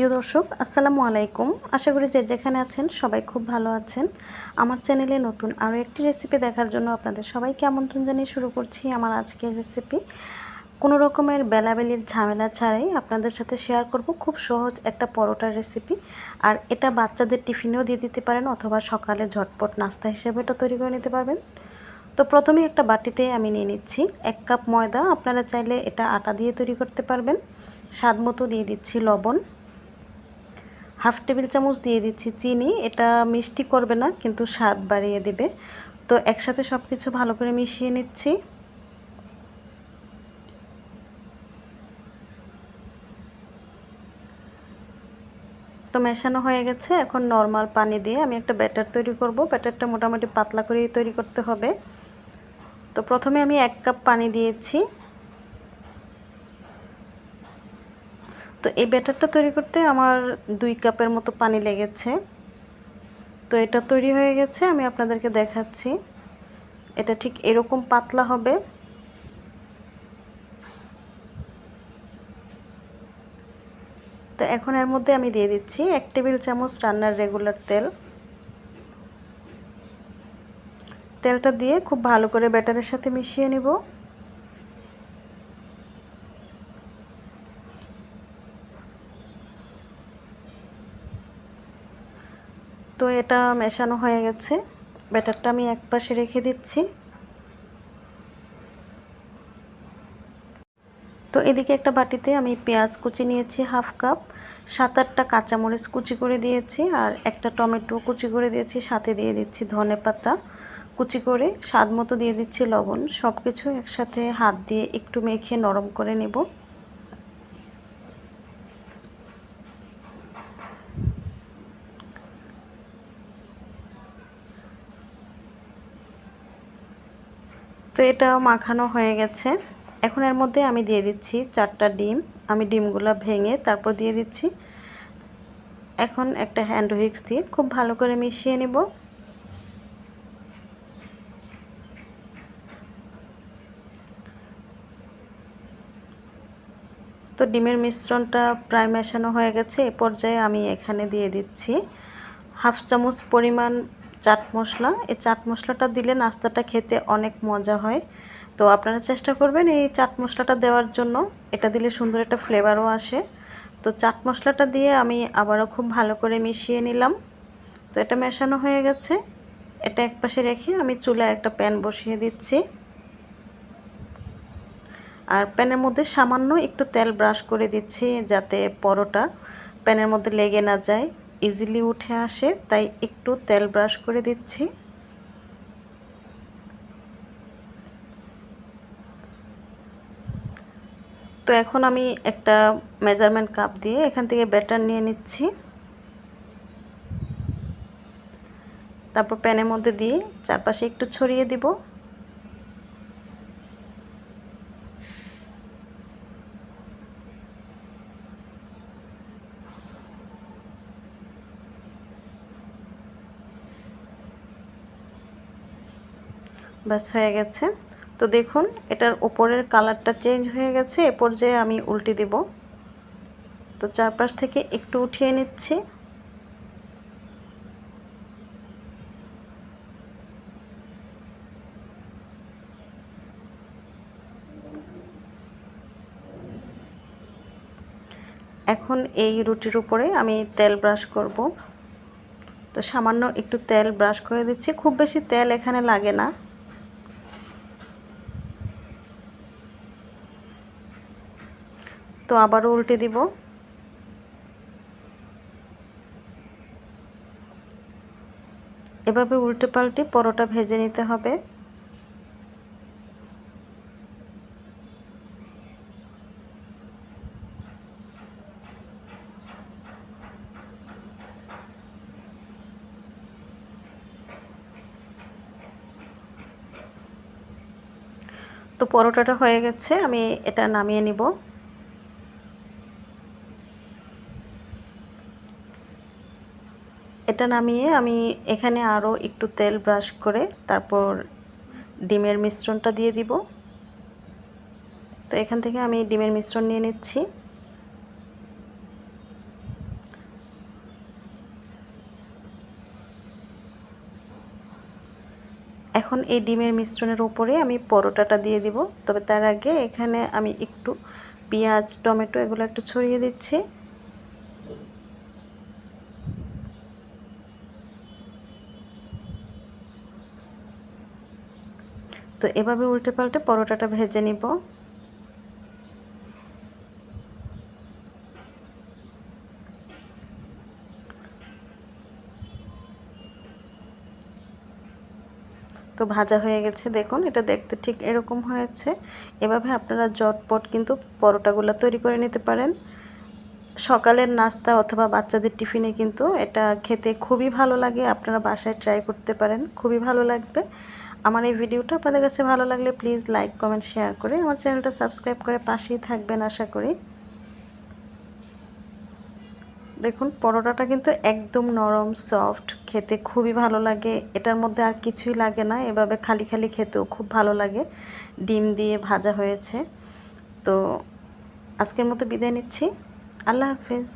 প্রিয় দর্শক, আসসালামু আলাইকুম। আশা করি যে যেখানে আছেন সবাই খুব ভালো আছেন। আমার চ্যানেলে নতুন আরও একটি রেসিপি দেখার জন্য আপনাদের সবাইকে আমন্ত্রণ জানিয়ে শুরু করছি আমার আজকের রেসিপি কোনো রকমের বেলাবেলির ঝামেলা ছাড়াই আপনাদের সাথে শেয়ার করব খুব সহজ একটা পরোটার রেসিপি আর এটা বাচ্চাদের টিফিনেও দিয়ে দিতে পারেন অথবা সকালে ঝটপট নাস্তা হিসেবে এটা তৈরি করে নিতে পারবেন। তো প্রথমে একটা বাটিতে আমি নিয়ে নিচ্ছি এক কাপ ময়দা। আপনারা চাইলে এটা আটা দিয়ে তৈরি করতে পারবেন। স্বাদ মতো দিয়ে দিচ্ছি লবণ। হাফ টেবিল চামচ দিয়ে দিচ্ছি চিনি, এটা মিষ্টি করবে না, কিন্তু স্বাদ বাড়িয়ে দিবে। তো একসাথে সব কিছু ভালো করে মিশিয়ে নিচ্ছি। তো মেশানো হয়ে গেছে, এখন নর্মাল পানি দিয়ে আমি একটা ব্যাটার তৈরি করব। ব্যাটারটা মোটামুটি পাতলা করেই তৈরি করতে হবে। তো প্রথমে আমি এক কাপ পানি দিয়েছি। তো এই ব্যাটারটা তৈরি করতে আমার দুই কাপের মতো পানি লেগেছে। তো এটা তৈরি হয়ে গেছে, আমি আপনাদেরকে দেখাচ্ছি। এটা ঠিক এরকম পাতলা হবে। তো এখন এর মধ্যে আমি দিয়ে দিচ্ছি এক টেবিল চামচ রান্নার রেগুলার তেল। তেলটা দিয়ে খুব ভালো করে ব্যাটারের সাথে মিশিয়ে নিব। তো এটা মেশানো হয়ে গেছে। ব্যাটারটা আমি এক পাশে রেখে দিচ্ছি। তো এদিকে একটা বাটিতে আমি পেঁয়াজ কুচি নিয়েছি হাফ কাপ, সাত আটটা কাঁচামরিচ কুচি করে দিয়েছি আর একটা টমেটো কুচি করে দিয়েছি, সাথে দিয়ে দিচ্ছি ধনে পাতা কুচি করে, স্বাদ মতো দিয়ে দিচ্ছি লবণ সব কিছু একসাথে হাত দিয়ে একটু মেখে নরম করে নেব। তো এটা মাখানো হয়ে গেছে। এখন এর মধ্যে আমি দিয়ে দিচ্ছি চারটা ডিম। আমি ডিমগুলো ভেঙে তারপর দিয়ে দিচ্ছি এখন একটা হ্যান্ড হুইক্স দিয়ে খুব ভালো করে মিশিয়ে নিব। তো ডিমের মিশ্রণটা প্রায় মেশানো হয়ে গেছে। এ পর্যায়ে আমি এখানে দিয়ে দিচ্ছি হাফ চামচ পরিমাণ চাট মশলা। এই চাট মশলাটা দিলে নাস্তাটা খেতে অনেক মজা হয়। তো আপনারা চেষ্টা করবেন এই চাট মশলাটা দেওয়ার জন্য। এটা দিলে সুন্দর একটা ফ্লেভারও আসে। তো চাট মশলাটা দিয়ে আমি আবারও খুব ভালো করে মিশিয়ে নিলাম। তো এটা মেশানো হয়ে গেছে। এটা এক পাশে রেখে আমি চুলায় একটা প্যান বসিয়ে দিচ্ছি। আর প্যানের মধ্যে সামান্য একটু তেল ব্রাশ করে দিচ্ছি যাতে পরোটা প্যানের মধ্যে লেগে না যায়। ইজিলি উঠে আসে, তাই একটু তেল ব্রাশ করে দিচ্ছি। তো এখন আমি একটা মেজারমেন্ট কাপ দিয়ে এখান থেকে ব্যাটার নিয়ে নিচ্ছি। তারপর প্যানের মধ্যে দিয়ে চারপাশে একটু ছড়িয়ে দিব। ব্যাস হয়ে গেছে। তো দেখুন, এটার ওপরের কালারটা চেঞ্জ হয়ে গেছে। এ পর্যায়ে আমি উল্টে দিব। তো চারপাশ থেকে একটু উঠিয়ে নিচ্ছি। এখন এই রুটির উপরে আমি তেল ব্রাশ করব। তো সামান্য একটু তেল ব্রাশ করে দিচ্ছি। খুব বেশি তেল এখানে লাগে না। তো আবারও উল্টে দিব। এভাবে উল্টে পাল্টে পরোটা ভেজে নিতে হবে। তো পরোটাটা হয়ে গেছে, আমি এটা নামিয়ে নিব। এটা নামিয়ে আমি এখানে আরও একটু তেল ব্রাশ করে তারপর ডিমের মিশ্রণটা দিয়ে দিব। তো এখান থেকে আমি ডিমের মিশ্রণ নিয়ে নিচ্ছি। এখন এই ডিমের মিশ্রণের উপরে আমি পরোটাটা দিয়ে দিব। তবে তার আগে এখানে আমি একটু পেঁয়াজ, টমেটো এগুলো একটু ছড়িয়ে দিচ্ছি। তো এভাবে উল্টে পাল্টে পরোটাটা ভেজে নিব। তো ভাজা হয়ে গেছে, দেখুন, এটা দেখতে ঠিক এরকম হয়েছে। এভাবে আপনারা জটপট কিন্তু পরোটাগুলো তৈরি করে নিতে পারেন। সকালের নাস্তা অথবা বাচ্চাদের টিফিনে কিন্তু এটা খেতে খুবই ভালো লাগে, আপনারা বাসায় ট্রাই করতে পারেন, খুবই ভালো লাগবে। আমার এই ভিডিওটা আপনাদের কাছে ভালো লাগলে প্লিজ লাইক কমেন্ট শেয়ার করে আমার চ্যানেলটা সাবস্ক্রাইব করে পাশেই থাকবেন আশা করি। দেখুন, পরোটাটা কিন্তু একদম নরম সফট খেতে খুবই ভালো লাগে। এটার মধ্যে আর কিছুই লাগে না, এভাবে খালি খালি খেতেও খুব ভালো লাগে। ডিম দিয়ে ভাজা হয়েছে। তো আজকের মতো বিদায় নিচ্ছি। আল্লাহ হাফেজ।